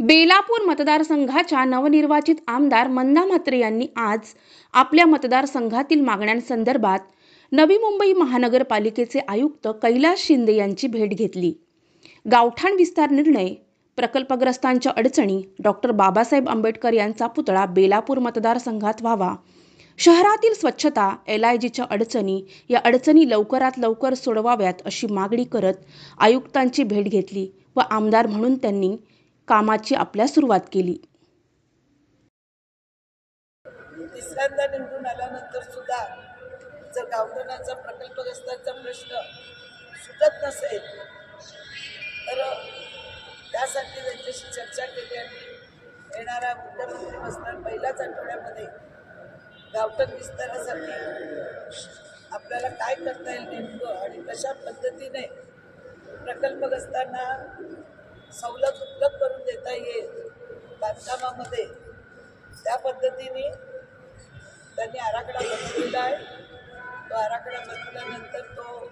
बेलापूर मतदारसंघाच्या नवनिर्वाचित आमदार मंदा म्हात्रे यांनी आज आपल्या मतदारसंघातील मागण्यांसंदर्भात नवी मुंबई महानगरपालिकेचे आयुक्त कैलास शिंदे यांची भेट घेतली. गावठाण विस्तार निर्णय प्रकल्पग्रस्तांच्या अडचणी डॉक्टर बाबासाहेब आंबेडकर यांचा पुतळा बेलापूर मतदारसंघात व्हावा. शहरातील स्वच्छता एल आय जीच्या अडचणी या अडचणी लवकरात लवकर सोडवाव्यात अशी मागणी करत आयुक्तांची भेट घेतली व आमदार म्हणून त्यांनी कामाची आपल्या सुरुवात केली. तिसऱ्यांदा निवडून आल्यानंतर सुद्धा जर गावठणाचा प्रकल्पग्रस्तांचा प्रश्न सुटत नसेल तर त्यासाठी त्यांच्याशी चर्चा केली आणि येणाऱ्या मुख्यमंत्री बसणार पहिल्याच आठवड्यामध्ये गावठण विस्तारासाठी आपल्याला काय करता येईल नेमकं आणि कशा पद्धतीने प्रकल्पग्रस्तांना सवलत उपलब्ध करून देता येईल बांधकामामध्ये. त्या पद्धतीने त्यांनी आराखडा बनवलेला आहे. तो आराखडा बनवल्यानंतर तो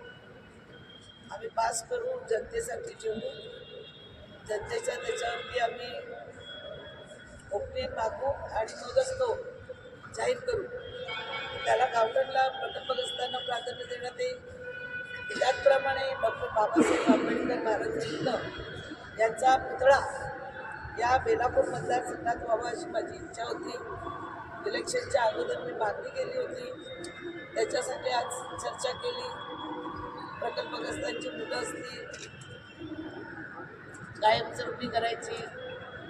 आम्ही पास करू जनतेसाठी ठेवू जनतेच्या त्याच्यावरती आम्ही ओपनिंग मागू आणि मगच तो जाहीर करू. त्याला गावठणला प्रकल्पग्रस्तांना प्राधान्य देण्यात येईल. त्याचप्रमाणे डॉक्टर बाबासाहेब आंबेडकर भारतरत्न यांचा पुतळा या बेलापूर मतदारसंघात व्हावा अशी माझी इच्छा होती. इलेक्शनच्या अगोदर मी मागणी केली होती. त्याच्यासाठी आज चर्चा केली. प्रकल्पग्रस्तांची मुलं असतील कायमस्वरूपी करायची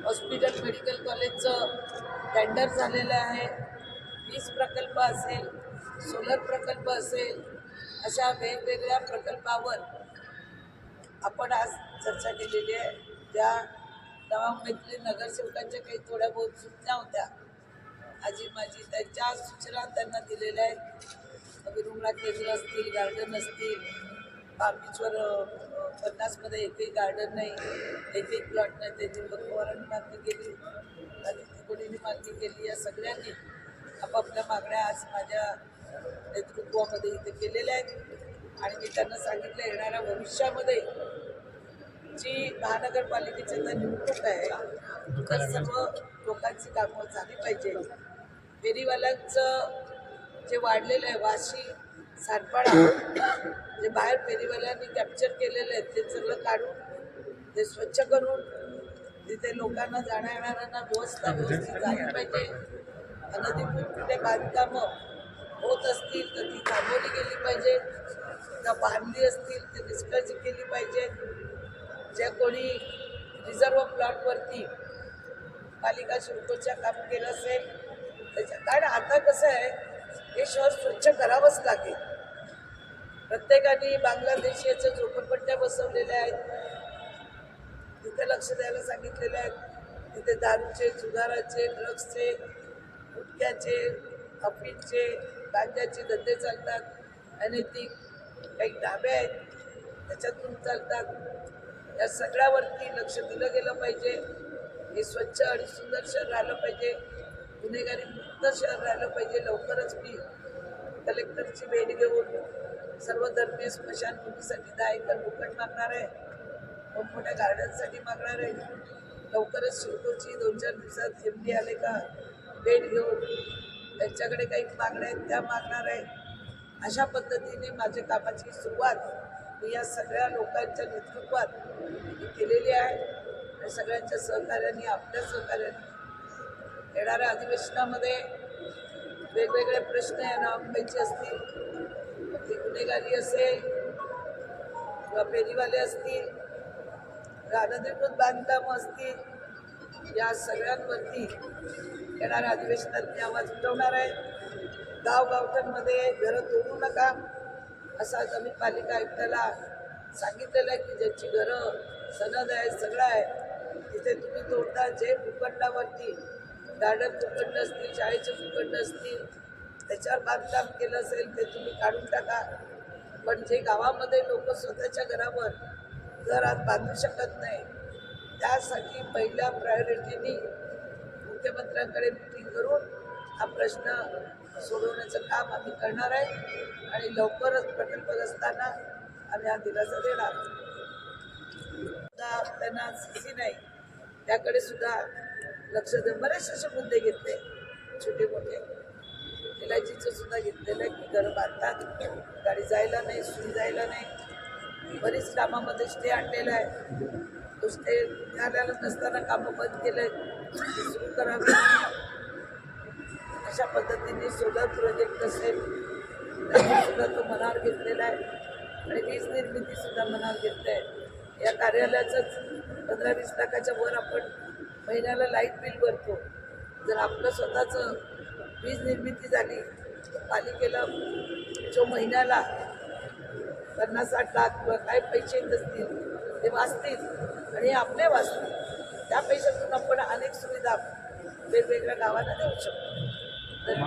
हॉस्पिटल मेडिकल कॉलेजचं टेंडर झालेलं आहे. वीज प्रकल्प असेल सोलर प्रकल्प असेल अशा वेगवेगळ्या प्रकल्पावर आपण आज चर्चा केलेली आहे. त्या नवा मुंबईतील नगरसेवकांच्या काही थोड्या बहुत सूचना होत्या. आजी माझी त्यांच्या सूचना त्यांना दिलेल्या आहेत. विरुंगला केंद्र असतील गार्डन असतील. बांबीचवर पन्नासमध्ये एकही गार्डन नाही एकही प्लॉट नाही. त्याची पवारांनी मागणी केली. आदित्य कोणीने मागणी केली या सगळ्यांनी. आपापल्या मागण्या आज माझ्या नेतृत्वामध्ये इथे केलेल्या आहेत. आणि मी त्यांना सांगितलं येणाऱ्या भविष्यामध्ये जी महानगरपालिकेची आता निवडणूक आहे तर सर्व लोकांची कामं झाली पाहिजे. फेरीवाल्यांचं जे वाढलेलं आहे वाशी सातपाडा जे बाहेर फेरीवाल्यांनी कॅप्चर केलेलं आहे ते सगळं काढून ते स्वच्छ करून तिथे लोकांना जाण्या येणाऱ्यांना व्यवस्था व्यवस्थित झाली पाहिजे. अनधिकृत कुठे बांधकामं होत असतील तर ती थांबवली गेली पाहिजे का बांधली असतील ते निष्काळजी केली पाहिजे ज्या कोणी रिझर्व प्लॉटवरती पालिका शुल्कच्या काम केलं असेल त्याच्या कारण आता कसं आहे हे शहर स्वच्छ करावंच लागेल. प्रत्येकाने बांगलादेशीच्या झोपडपट्ट्या बसवलेल्या आहेत. तिथे लक्ष द्यायला सांगितलेल्या आहेत तिथे दारूचे जुगाराचे ड्रग्सचे गुटख्याचे अफीनचे गांजाचे धंदे चालतात. आणि ती काही ढाबे आहेत त्याच्यातून चालतात. या सगळ्यावरती लक्ष दिलं गेलं पाहिजे. हे स्वच्छ आणि सुंदर शहर राहिलं पाहिजे. गुन्हेगारी मुक्त शहर राहिलं पाहिजे लवकरच मी कलेक्टरची भेट घेऊन सर्व धर्मीय स्मशानभूमीसाठी दहा एकर मुकट मागणार आहे. मोठमोठ्या गार्डनसाठी मागणार आहे. लवकरच शिरकोची दोन चार दिवसात एमडी आले का भेट घेऊन त्यांच्याकडे काही मागण्या आहेत त्या मागणार आहे. अशा पद्धतीने माझ्या कामाची सुरुवात मी या सगळ्या लोकांच्या नेतृत्वात केलेली आहे. आणि सगळ्यांच्या सहकार्याने आपल्या सहकार्याने येणाऱ्या अधिवेशनामध्ये वेगवेगळे प्रश्न या मुंबईचे असतील. ती गुन्हेगारी असेल किंवा फेरीवाले असतील अनधिकृत बांधकामं असतील या सगळ्यांवरती येणाऱ्या अधिवेशनात मी आवाज उठवणार आहे. गावगावठांमध्ये घरं तोडू नका असा आज आम्ही पालिका आयुक्ताला सांगितलेलं आहे की ज्यांची घरं सनद आहे सगळं आहे तिथे तुम्ही तोडता जे भूखंडावरती गार्डन भूखंड असतील शाळेचे भूखंड असतील त्याच्यावर बांधकाम केलं असेल ते तुम्ही काढून टाका. पण जे गावामध्ये लोक स्वतःच्या घरावर घरात बांधू शकत नाही त्यासाठी पहिल्या प्रायोरिटीनी मुख्यमंत्र्यांकडे मिटिंग करून हा प्रश्न सोडवण्याचं काम आम्ही करणार आहे. आणि लवकरच प्रकल्पग्रस्तांना आम्ही हा दिलासा देणार सुद्धा त्यांना सी नाही. त्याकडे सुद्धा लक्ष दे बरेचसे असे मुद्दे घेतले. छोटे मोठे. एल आय जीचं सुद्धा घेतलेलं आहे की घरं बांधतात. गाडी जायला नाही सुई जायला नाही. बरीच कामामध्ये स्टे आणलेला आहे. तो स्टे मिळालेला नसताना कामं बंद केलं. आहे सुरू करावे. अशा पद्धतीने सोलर प्रोजेक्ट असेल सुद्धा तो मनावर घेतलेला आहे. आणि वीज निर्मितीसुद्धा मनावर आहे या कार्यालयाचंच पंधरा वीस लाखाच्या वर आपण महिन्याला लाइट बिल भरतो. जर आपलं स्वतःचं वीज निर्मिती झाली तर पालिकेला जो महिन्याला पन्नास साठ लाख किंवा काय पैसे येत असतील ते वाचतील आणि आपले वाचतील. त्या पैशातून आपण अनेक सुविधा वेगवेगळ्या गावांना देऊ शकतो. तर